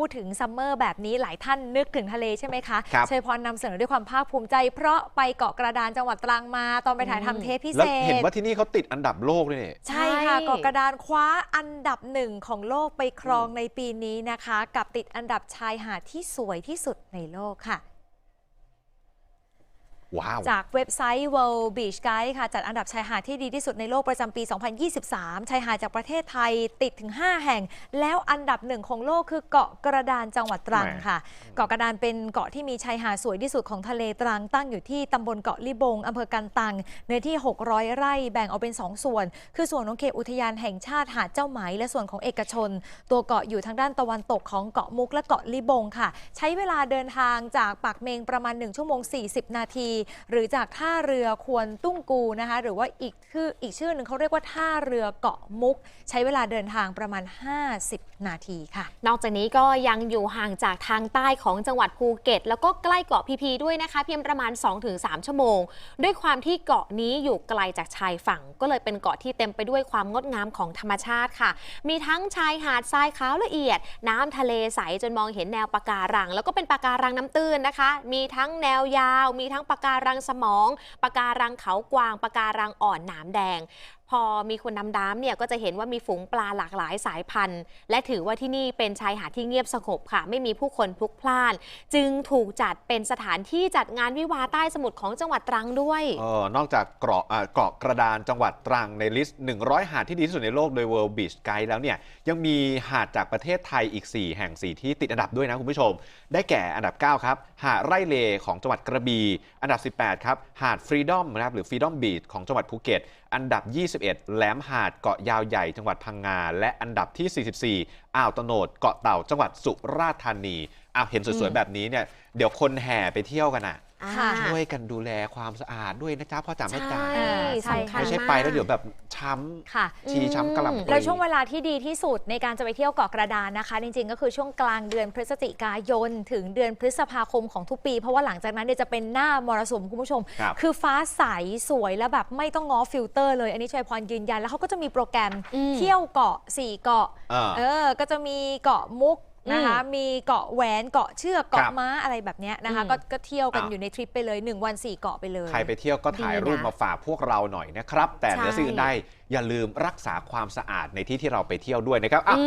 พูดถึงซัมเมอร์แบบนี้หลายท่านนึกถึงทะเลใช่ไหมคะครับชัยพรนำเสนอด้วยความภาคภูมิใจ เพราะไปเกาะกระดานจังหวัดตรังมาตอนไปถ่ายทำเทปพิแล้วเศเห็นษว่าที่นี่เขาติดอันดับโลกด้วยนี่ ใช่ค่ะใช่ เกาะกระดานคว้าอันดับหนึ่งของโลกไปครองในปีนี้นะคะ กับติดอันดับชายหาดที่สวยที่สุดในโลกค่ะ ว้าว จากเว็บไซต์ World Beach Guide ค่ะ จัดอันดับชายหาดที่ดีที่สุดในโลกประจำปี 2023 ชายหาดจากประเทศไทยติดถึง 5 แห่ง แล้วอันดับหนึ่งของโลกคือเกาะกระดานจังหวัดตรังแหมค่ะ เกาะกระดานเป็นเกาะที่มีชายหาดสวยที่สุดของทะเลตรังตั้งอยู่ที่ตำบลเกาะลิบงอำเภอกันตังเนื้อที่ 600 ไร่แบ่งออกเป็น 2 ส่วน คือส่วนของเขตอุทยานแห่งชาติหาดเจ้าไหม และส่วนของเอกชน ตัวเกาะอยู่ทางด้านตะวันตกของเกาะมุกและเกาะลิบงค่ะ ใช้เวลาเดินทางจากปากเมงประมาณ 1 ชั่วโมง 40 นาทีหรือจากท่าเรือควรตุ้งกูนะคะ หรือว่าอีกชื่ออีกชื่อหนึ่งเขาเรียกว่าท่าเรือเกาะมุก ใช้เวลาเดินทางประมาณ 50 นาทีค่ะ นอกจากนี้ก็ยังอยู่ห่างจากทางใต้ของจังหวัดภูเก็ต แล้วก็ใกล้เกาะพีพีด้วยนะคะ เพียงประมาณ 2-3 ชั่วโมง ด้วยความที่เกาะนี้อยู่ไกลจากชายฝั่ง ก็เลยเป็นเกาะที่เต็มไปด้วยความงดงามของธรรมชาติค่ะ มีทั้งชายหาดทรายขาวละเอียด น้ำทะเลใสจนมองเห็นแนวปะการัง แล้วก็เป็นปะการังน้ำตื้นนะคะ มีทั้งแนวยาว มีทั้งปะการการังสมอง ปะการังเขากวาง ปะการังอ่อนหนามแดง พอมีคนดำน้ำเนี่ยก็จะเห็นว่ามีฝูงปลาหลากหลายสายพันธุ์ และถือว่าที่นี่เป็นชายหาดที่เงียบสงบค่ะ ไม่มีผู้คนพลุกพล่าน จึงถูกจัดเป็นสถานที่จัดงานวิวาใต้สมุทรของจังหวัดตรังด้วยเออนอกจากเกาะเกาะกระดานจังหวัดตรังในลิสต์ 100 หาดที่ดีที่สุดในโลกโดย World Beach Guide แล้วเนี่ยยังมีหาดจากประเทศไทยอีก 4 แห่ง 4 ที่ติดอันดับด้วยนะคุณผู้ชม ได้แก่อันดับ 9 ครับ หาดไร่เลของจังหวัดกระบี่อันดับ 18 ครับหาด Freedom นะครับหรือ Freedom Beach ของจังหวัดภูเก็ต อันดับ21แหลมหาดเกาะยาวใหญ่จังหวัดพังงา และอันดับที่ 44 อ่าวตะโนดเกาะเต่าจังหวัดสุราษฎร์ธานีอ้าวเห็นสวยอืๆมแบบนี้เนี่ยเดี๋ยวคนแห่ไปเที่ยวกันอะ ค่ะ ช่วยกันดูแลความสะอาดด้วยนะจ๊ะพ่อจ๋าแม่จ๋าใช่ใช่สำคัญไม่ใช่มากไปแล้วเดี๋ยวแบบ ช้ค่ะำชีช้ำกระหล่ำปลี แล้วช่วงเวลาที่ดีที่สุดในการจะไปเที่ยวเกาะกระดานนะคะ จริงๆ ก็คือช่วงกลางเดือนพฤศจิกายน ถึงเดือนพฤษภาคมของทุกปี เพราะว่าหลังจากนั้นเนี่ยจะเป็นหน้ามรสุมคุณผู้ชมครับคือฟ้าใสสวยแล้วแบบไม่ต้องง้อฟิลเตอร์เลย อันนี้ชัยพรยืนยัน แล้วเขาก็จะมีโปรแกรมอืม เที่ยวเกาะ4เกาะ อ่า เออ ก็จะมีเกาะมุก นะคะมีเกาะแหวนเกาะเชือกคเกาะรับม้าอะไรแบบเนี้ยนะคะอืมก็ก็เที่ยวกันอ่าอยู่ในทริปไปเลย 1 วัน 4 เกาะไปเลย ใครไปเที่ยวก็ถ่ายดีนะรูปมาฝากพวกเราหน่อยนะครับ แต่เหนือใช่สิ่งอื่นใดอย่าลืมรักษาความสะอาดในที่ที่เราไปเที่ยวด้วยนะครับอะ